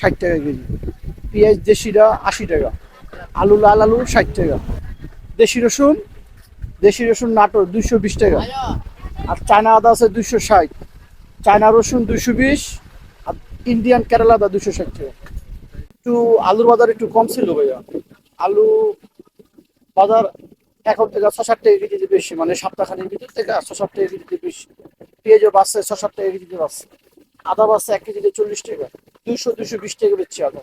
ষাট টাকা কেজি। পেঁয়াজ দেশিটা আশি টাকা, আলু লাল আলু ষাট টাকা, দেশি রসুন দেশি রসুন নাটোর দুইশো বিশ টাকা, আর চায়না আদা আছে দুইশো ষাট, চায়না রসুন দুইশো বিশ, আর ইন্ডিয়ান কেরালা আদা দুইশো ষাট টাকা। একটু আলুর বাজার একটু কম ছিল ভাইয়া। আলু বাজার এখন থেকে ছ ষাট টাকা কেজিতে বেশি মানে সপ্তাহখানির ভিতর থেকে ছ ষাট টাকা কেজিতে বেশি। পেঁয়াজও বাড়ছে ছ ষাট টাকা কেজিতে বাড়ছে। আদা বাড়ছে এক কেজিতে চল্লিশ টাকা দুইশো দুইশো বিশ টাকা বেচছি আদা।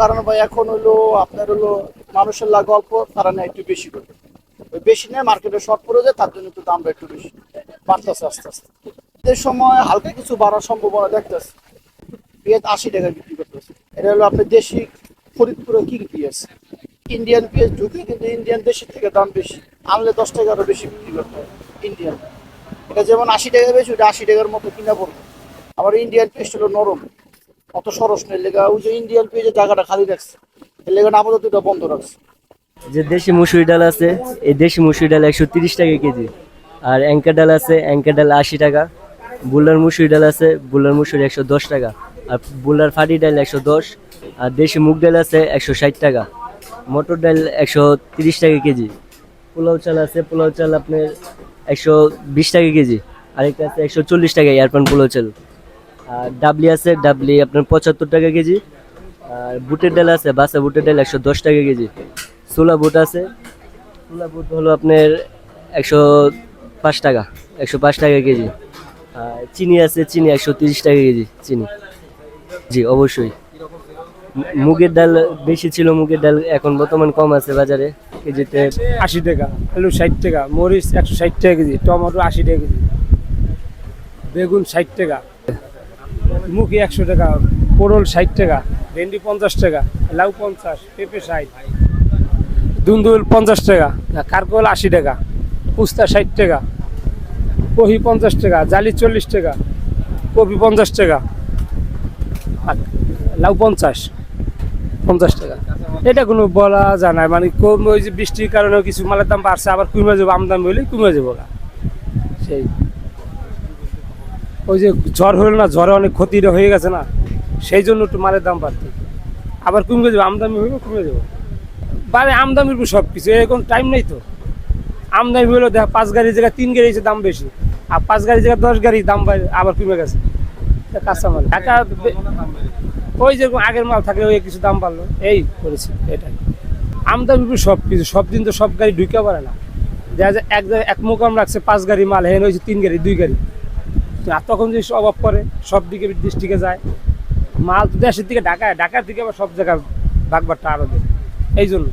কারণ ভাই, এখন হলো আপনার হলো মানুষের লাগ অল্প, তারা নেয় একটু বেশি করে। ওই বেশি নেয় মার্কেটে শর্ট পড়ে যায়, তার জন্য একটু দামটা একটু বেশি। বাড়তেছে আস্তে আস্তে। এর সময় হালকা কিছু বাড়ার সম্ভাবনা দেখতেছে। পেঁয়াজ আশি টাকা বিক্রি করতেছে। এটা হলো আপনার দেশি ফরিদপুরে কি পেঁয়াজ? ইন্ডিয়ান পেঁয়াজ ঢুকে কিন্তু ইন্ডিয়ান দেশের থেকে দাম বেশি। আনলে দশ টাকা আরও বেশি বিক্রি করতে হয়। ইন্ডিয়ান এটা যেমন আশি টাকা বেশি ওটা আশি টাকার মতো কিনা পড়বে। আবার ইন্ডিয়ান পেঁয়াজ হলো নরম, অত সরস নেই। লেগা ওই যে ইন্ডিয়ান পেঁয়াজের জায়গাটা খালি রাখছে, এর লেগে আপাতত এটা বন্ধ রাখছে। যে দেশি মুসুরি ডাল আছে, এই দেশি মুসুরি ডাল একশো তিরিশ টাকা কেজি। আর অ্যাঙ্কার ডাল আছে অ্যাঙ্কার ডাল আশি টাকা। বুলার মুসুরি ডাল আছে, বুলার মুসুরি একশো দশ টাকা। আর বুলার ফাটি ডাল একশো দশ, আর দেশি মুগ ডাল আছে একশো ষাট টাকা। মটর ডাল একশো তিরিশ টাকা কেজি। পোলাও চাল আছে, পোলাও চাল আপনার একশো বিশ টাকা কেজি, আরেকটা আছে একশো চল্লিশ টাকা এয়ারপান পোলাও চাল আর ডাবলি আছে ডাবলি আপনার পঁচাত্তর টাকা কেজি। আর বুটের ডাল আছে, বাসা বুটের ডাল একশো দশ টাকা কেজি। সোলা বুট আছে সোলা বুট হলো আপনার একশো পাঁচ টাকা, একশো পাঁচ টাকা কেজি। আর চিনি আছে, চিনি একশো তিরিশ টাকা কেজি, চিনি। জি, অবশ্যই। মুগের ডাল বেশি ছিল, মুগের ডাল এখন বর্তমান কম আছে বাজারে। কেজিতে আশি টাকা, আলু ষাট টাকা, মরিচ একশো ষাট টাকা কেজি, টমেটো আশি টাকা কেজি, বেগুন ষাট টাকা, মুখি একশো টাকা, পটল ষাট টাকা, ভেন্ডি পঞ্চাশ টাকা, লাউ পঞ্চাশ, পেঁপে ষাট, দুন্দুল পঞ্চাশ টাকা, কারকল আশি টাকা, পুস্তা ষাট টাকা, কহি পঞ্চাশ টাকা, জালি চল্লিশ টাকা, কপি পঞ্চাশ টাকা লাউ পঞ্চাশ। পঞ্চাশ টাকা। এটা কোনো বলা যায় না। মানে কম ওই যে বৃষ্টির কারণে কিছু মালের দাম বাড়ছে, আবার কমে যাব, আমদানি হলে কমে যাব গা। সেই। ওই যে ঝড় হলো না, ঝড়ে অনেক ক্ষতি হয়ে গেছে না, সেই জন্য একটু মালের দাম বাড়ছে। আবার কমে যাব, আমদানি হইলে কমে যাব। বাড়ে আমদানির উপর সব কিছু এরকম টাইম নেই তো। আমদানি হইল দেখ, পাঁচ গাড়ির জায়গায় তিন গাড়ি দাম বেশি, আর পাঁচ গাড়ির জায়গায় দশ গাড়ি দাম আবার কমে গেছে। কাঁচামাল। ঢাকা ওই যেরকম আগের মাল থাকলে ওই কিছু দাম বাড়লো। এই করেছি, এটাই। আমদানি সব কিছু, সব দিন তো সব গাড়ি ঢুকে পারে না। দেখা যায় এক এক মোকাম রাখছে পাঁচ গাড়ি মাল, হেন হয়েছে তিন গাড়ি, দুই গাড়ি। আর তখন যদি অভাব করে সব দিকে ডিস্ট্রিক্টে যায়। মাল তো দেশের দিকে ঢাকায়, ঢাকার দিকে আবার সব জায়গায় ভাগবারটা আরও দেয়। এই জন্য।